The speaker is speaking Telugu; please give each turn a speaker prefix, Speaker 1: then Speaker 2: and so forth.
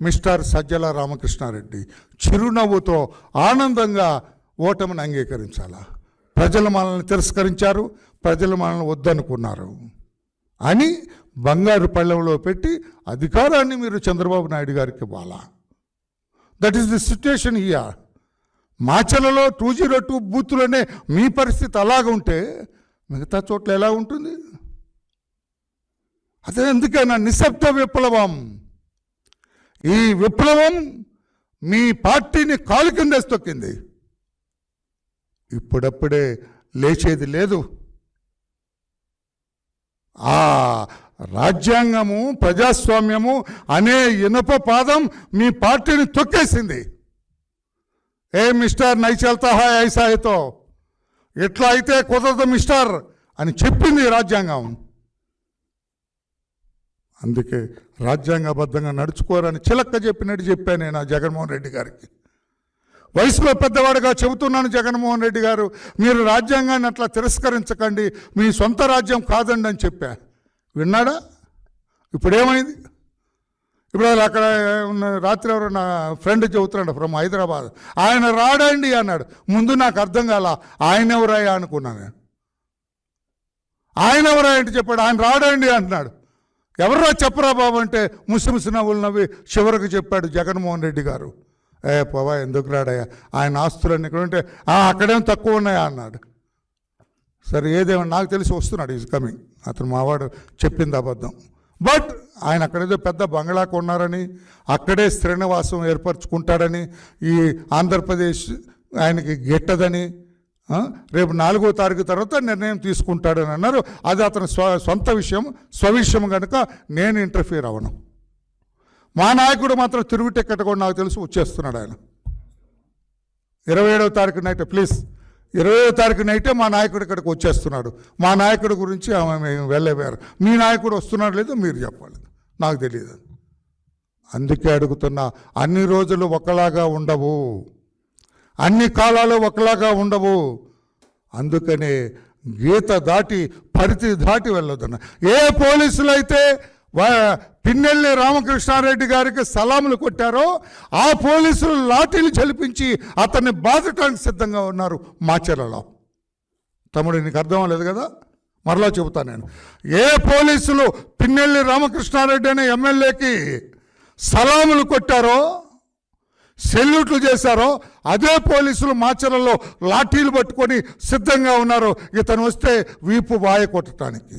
Speaker 1: మిస్టర్ సజ్జల రామకృష్ణారెడ్డి చిరునవ్వుతో ఆనందంగా ఓటమిని అంగీకరించాలా? ప్రజలు మనల్ని తిరస్కరించారు ప్రజలు మనల్ని వద్దనుకున్నారు అని బంగారు పళ్ళెంలో పెట్టి అధికారాన్ని మీరు చంద్రబాబు నాయుడు గారికి ఇవ్వాలా? That is the situation here మాచలలో two zero two బూత్లోనే మీ పరిస్థితి అలాగ ఉంటే మిగతా చోట్ల ఎలా ఉంటుంది? అదే ఎందుకైనా నిశ్శబ్ద విప్లవం. ఈ విప్లవం మీ పార్టీని కాలు కిందేసి తొక్కింది. ఇప్పుడప్పుడే లేచేది లేదు. ఆ రాజ్యాంగము ప్రజాస్వామ్యము అనే ఇనుప పాదం మీ పార్టీని తొక్కేసింది. ఏ మిస్టర్ నైచల్తాహాయ్ చల్తా ఎట్లా అయితే కుదరదు మిస్టర్ అని చెప్పింది రాజ్యాంగం. అందుకే రాజ్యాంగబద్ధంగా నడుచుకోరని చిలక్క చెప్పినట్టు చెప్పాను నేను ఆ జగన్మోహన్ రెడ్డి గారికి. వయసులో పెద్దవాడుగా చెబుతున్నాను జగన్మోహన్ రెడ్డి గారు మీరు రాజ్యాంగాన్ని అట్లా తిరస్కరించకండి మీ సొంత రాజ్యం కాదండి అని చెప్పా. విన్నాడా? ఇప్పుడేమైంది? ఇప్పుడు అక్కడ ఉన్న రాత్రి ఎవరో నా ఫ్రెండ్ చెబుతున్నాడు ఫ్రమ్ హైదరాబాద్? ఆయన రాడండి అన్నాడు. ముందు నాకు అర్థం కాల ఆయన ఎవరయ్యా అనుకున్నాను నేను. ఆయన ఎవరా చెప్పాడు ఆయన రాడండి అంటున్నాడు ఎవరో చెప్పరా బాబు అంటే ముసిముసి నవ్వులు నవ్వి చివరికి చెప్పాడు జగన్మోహన్ రెడ్డి గారు. ఏ పోవా ఎందుకు రాడయ్యా? ఆయన ఆస్తులన్నీ ఇక్కడ ఉంటే "ఆ, అక్కడేం తక్కువ ఉన్నాయా అన్నాడు. సరే ఏదేమో నాకు తెలిసి వస్తున్నాడు ఈజ్ కమింగ్ అతను మావాడు చెప్పింది అబద్ధం. బట్ ఆయన అక్కడేదో పెద్ద బంగ్లా కొన్నారని అక్కడే శ్రీనివాసం ఏర్పరచుకుంటాడని ఈ ఆంధ్రప్రదేశ్ ఆయనకి గిట్టదని రేపు నాలుగో తారీఖు తర్వాత నిర్ణయం తీసుకుంటాడని అన్నారు. అది అతని స్వ సొంత విషయం స్వవిషయం కనుక నేను ఇంటర్ఫియర్ అవ్వను. మా నాయకుడు మాత్రం తిరుగు టికెట్ కూడా నాకు తెలిసి వచ్చేస్తున్నాడు ఆయన. ఇరవై ఏడవ తారీఖు నైట్ ప్లీజ్ ఇరవై తారీఖు నైటే మా నాయకుడు ఇక్కడికి వచ్చేస్తున్నాడు. మా నాయకుడి గురించి ఆమె మేము వెళ్ళేవారు మీ నాయకుడు వస్తున్నాడు లేదో మీరు చెప్పాలి. నాకు తెలియదు అందుకే అడుగుతున్నా అన్ని రోజులు ఒకలాగా ఉండవు. అన్ని కాలాలు ఒకలాగా ఉండవు. అందుకనే గీత దాటి పరిధి దాటి వెళ్ళొద్దన్న. ఏ పోలీసులు అయితే పిన్నెల్లి రామకృష్ణారెడ్డి గారికి సలాములు కొట్టారో ఆ పోలీసులు లాఠీలు చలిపించి అతన్ని బాధటానికి సిద్ధంగా ఉన్నారు మాచెలలో తమ్ముడు నీకు అర్థం లేదు కదా? మరలా చెబుతాను నేను. ఏ పోలీసులు పిన్నెల్లి రామకృష్ణారెడ్డి అనే ఎమ్మెల్యేకి సలాములు కొట్టారో సెల్యూట్లు చేశారో అదే పోలీసులు మాచరల్లో లాఠీలు పట్టుకొని సిద్ధంగా ఉన్నారు. ఇతను వస్తే వీపు వాయ కొట్టడానికి